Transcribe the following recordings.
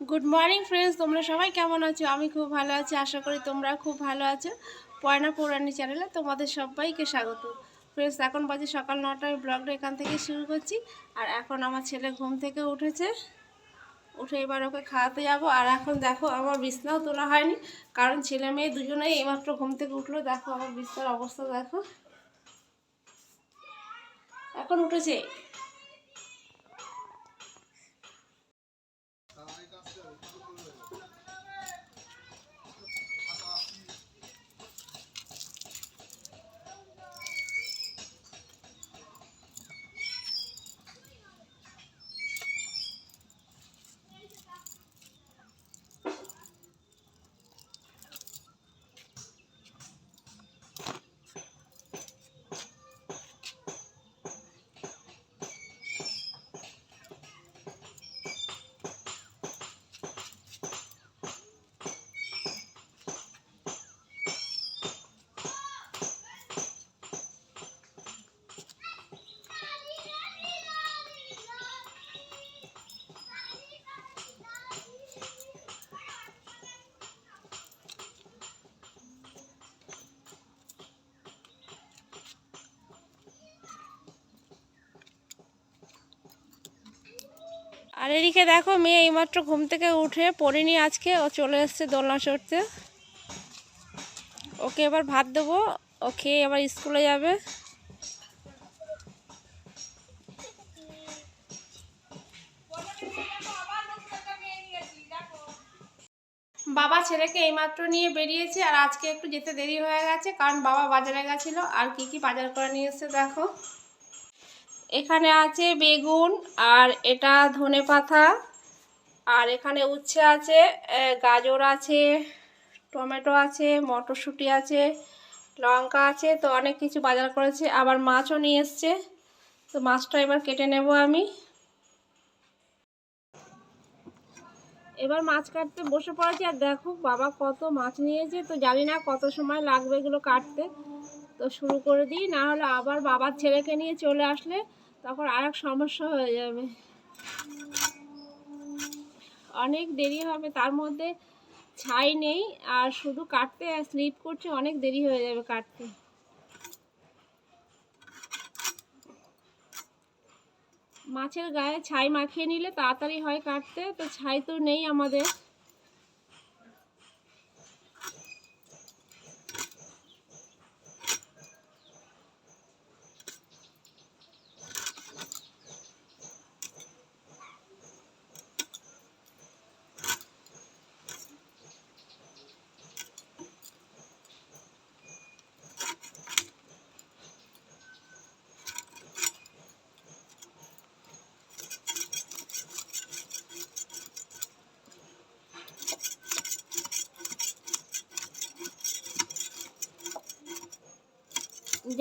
Good morning friends তোমরা সবাই কেমন আছো? আমি খুব ভালো আছি। আশা করি তোমরা খুব ভালো আছো। পয়না পৌরাণী চ্যানেলে তোমাদের সবাইকে স্বাগত। ফ্রেন্ডস এখন বাজে সকাল নটায় ব্লগটা এখান থেকে শুরু করছি। আর এখন আমার ছেলে ঘুম থেকে উঠেছে। উঠে এবার ওকে খাওয়াতে যাব। আর এখন দেখো আমার বিছনাও তোলা হয়নি। কারণ ছেলে মেয়ে দুজনেই এইমাত্র ঘুম থেকে উঠল। দেখো আমার বিছনার অবস্থা, দেখো। এখন উঠেছে। আর এদিকে দেখো মেয়ে এইমাত্র ঘুম থেকে উঠে পড়েনি আজকে, ও চলে এসছে দোলনা চড়তে ওকে এবার ভাত দেবো, ও খেয়ে এবার স্কুলে যাবে। বাবা ছেলেকে এইমাত্র নিয়ে বেরিয়েছে আর আজকে একটু যেতে দেরি হয়ে গেছে, কারণ বাবা বাজারে গেছিল। আর কি কি বাজার করে নিয়ে এসছে দেখো। এখানে আছে বেগুন আর এটা ধনে পাতা। আর এখানে উচ্ছে আছে গাজর আছে, টমেটো আছে, মটরশুঁটি আছে, লঙ্কা আছে, তো অনেক কিছু বাজার করেছে। আবার মাছও নিয়ে এসছে, তো মাছটা এবার কেটে নেব আমি। এবার মাছ কাটতে বসে পড়েছি, আর দেখো বাবা কত মাছ নিয়েছে, তো জানি না কত সময় লাগবে এগুলো কাটতে। তো শুরু করে দিই, না হলে আবার বাবার ছেলেকে নিয়ে চলে আসলে তখন আর সমস্যা হয়ে যাবে। অনেক দেরি হবে, তার মধ্যে ছাই নেই, আর শুধু কাটতে আর স্লিপ করছে, অনেক দেরি হয়ে যাবে কাটতে। মাছের গায়ে ছাই মাখিয়ে নিলে তাড়াতাড়ি হয় কাটতে, তো ছাই তো নেই আমাদের।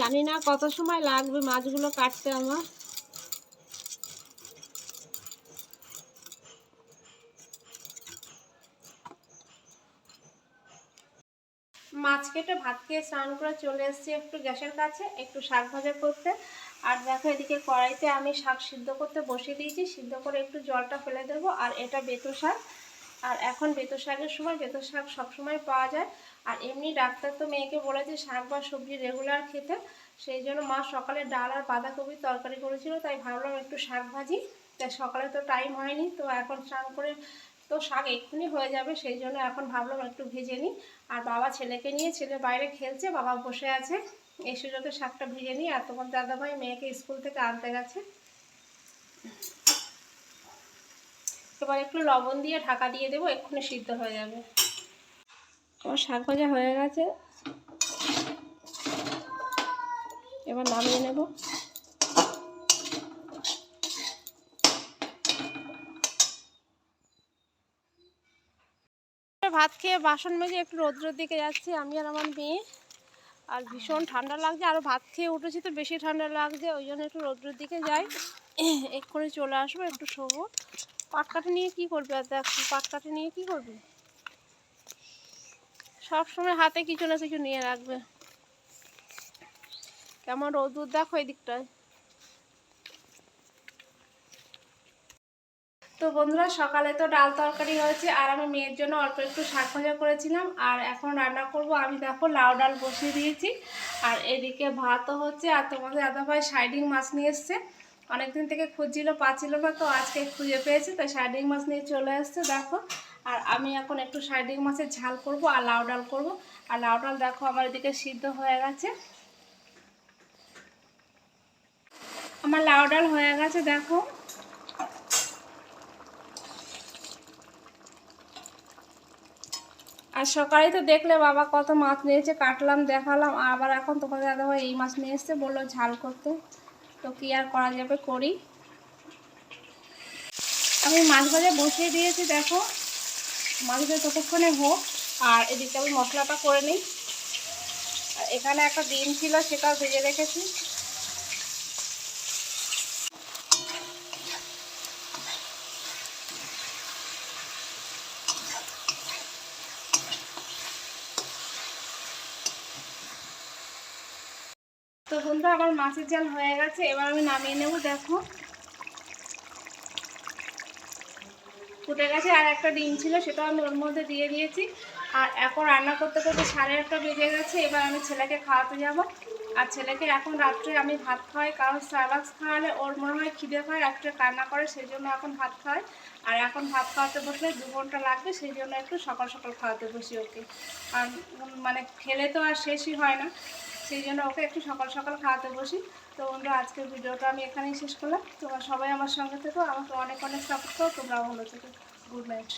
জানি না কত সময় লাগবে মাছগুলো কাটতে আমার। মাছ কেটে ভাত খেয়ে স্নান করে চলে এসেছি একটু গ্যাসের কাছে, একটু শাক ভাজা করতে। আর দেখো এদিকে কড়াইতে আমি শাক সিদ্ধ করতে বসিয়ে দিয়েছি, সিদ্ধ করে একটু জলটা ফেলে দেবো। আর এটা বেতো শাক আর এখন বেতো শাকের সময়, বেতো শাক সবসময় পাওয়া যায়। আর এমনি ডাক্তার তো মেয়েকে বলেছে শাক বা সবজি রেগুলার খেতে, সেই জন্য মা সকালে ডাল আর বাঁধাকপির তরকারি করেছিল, তাই ভাবলাম একটু শাক ভাজি। তাই সকালে তো টাইম হয়নি, তো এখন স্নান করে তো শাক এক্ষুনি হয়ে যাবে, সেই জন্য এখন ভাবলাম একটু ভেজে নিই। আর বাবা ছেলেকে নিয়ে ছেলে বাইরে খেলছে, বাবা বসে আছে। এই সুযোগে শাকটা ভেজে নিই, আর তোমার দাদাভাই মেয়েকে স্কুল থেকে আনতে গেছে। এবার একটু লবণ দিয়ে ঢাকা দিয়ে দেবো, এক্ষুনি সিদ্ধ হয়ে যাবে। আমার শাক ভাজা হয়ে গেছে। এবার নামিয়ে নেব। ভাত খেয়ে বাসন মেজে একটু রৌদ্রের দিকে যাচ্ছি, আমি আর আমার মেয়ে। আর ভীষণ ঠান্ডা লাগছে আরও ভাত খেয়ে উঠেছি তো, বেশি ঠান্ডা লাগছে, ওই জন্য একটু রৌদ্রের দিকে যাই। এক্ষুনি চলে আসব, একটু শোবো। পাটকাঠি নিয়ে কি করবি? আর দেখ পাটকাঠি নিয়ে কি করবি? সব সময় হাতে কিছু না কিছু নিয়ে রাখবে। কেমন রোদুর দেখো এই দিকটায়। তো বন্ধুরা, সকালে তো ডাল তরকারি হয়েছে, আর আমি মেয়ের জন্য অল্প একটু শাক ভাজা করেছিলাম। আর এখন রান্না করব, আমি দেখো লাউ ডাল বসিয়ে দিয়েছি। আর এদিকে ভাতও হচ্ছে, আর তোমাদের দাদাভাই সাইডিং মাছ নিয়ে এসছে। অনেকদিন থেকে খুঁজছিল, পাচ্ছিল না, তো আজকে খুঁজে পেয়েছি, তাই সাইডিং মাছ নিয়ে চলে এসছে দেখো। আর আমি এখন একটু সাইডিং মাছের ঝাল করব আর লাউ ডাল করব। আর লাউ ডাল দেখো আমার এদিকে সিদ্ধ হয়ে গেছে। আমার লাউ ডাল হয়ে গেছে, দেখো। আর সকালে তো দেখলে বাবা কত মাছ নিয়েছে, কাটলাম, দেখালাম, আবার এখন তোমাদের দাদাভাই এই মাছ নিয়ে এসছে, বলল ঝাল করতে। তো কি আর করা যাবে করি? আমি মাছ ভাজা বসিয়ে দিয়েছি, দেখো। মাছ ভাজা ততক্ষণে হোক, আর এদিকে আমি মশলাটা করে নিই। আর এখানে একটা ডিম ছিল, সেটাও ভেজে রেখেছি। তো বন্ধুরা, আমার মাছের জাল হয়ে গেছে। এবার আমি নামিয়ে নেব, দেখো। ফুটে গেছে আর একটা ডিম ছিল সেটাও আমি ওর মধ্যে দিয়ে দিয়েছি। আর এখন রান্না করতে করতে সাড়ে আটটা বেজে গেছে, এবার আমি ছেলেকে খাওয়াতে যাব। আর ছেলেকে এখন রাত্রে আমি ভাত খাওয়াই, কারণ স্যালাক্স খাওয়ালে ওর মনে হয় খিদে পায়, রাত্রে কান্না করে, সেই জন্য এখন ভাত খাওয়াই। আর এখন ভাত খাওয়াতে বসলে দু ঘণ্টা লাগবে, সেই জন্য একটু সকাল সকাল খাওয়াতে বসি ওকে। আর মানে খেলে তো আর শেষই হয় না। সেই জন্য ওকে একটু সকাল সকাল খাওয়াতে বসি। তো বন্ধুরা, আজকের ভিডিওটা আমি এখানেই শেষ করলাম। তোমরা সবাই আমার সঙ্গে থেকো। আমাকে অনেক অনেক সাপোর্ট করো। তোমরা ভালো থেকো। Good night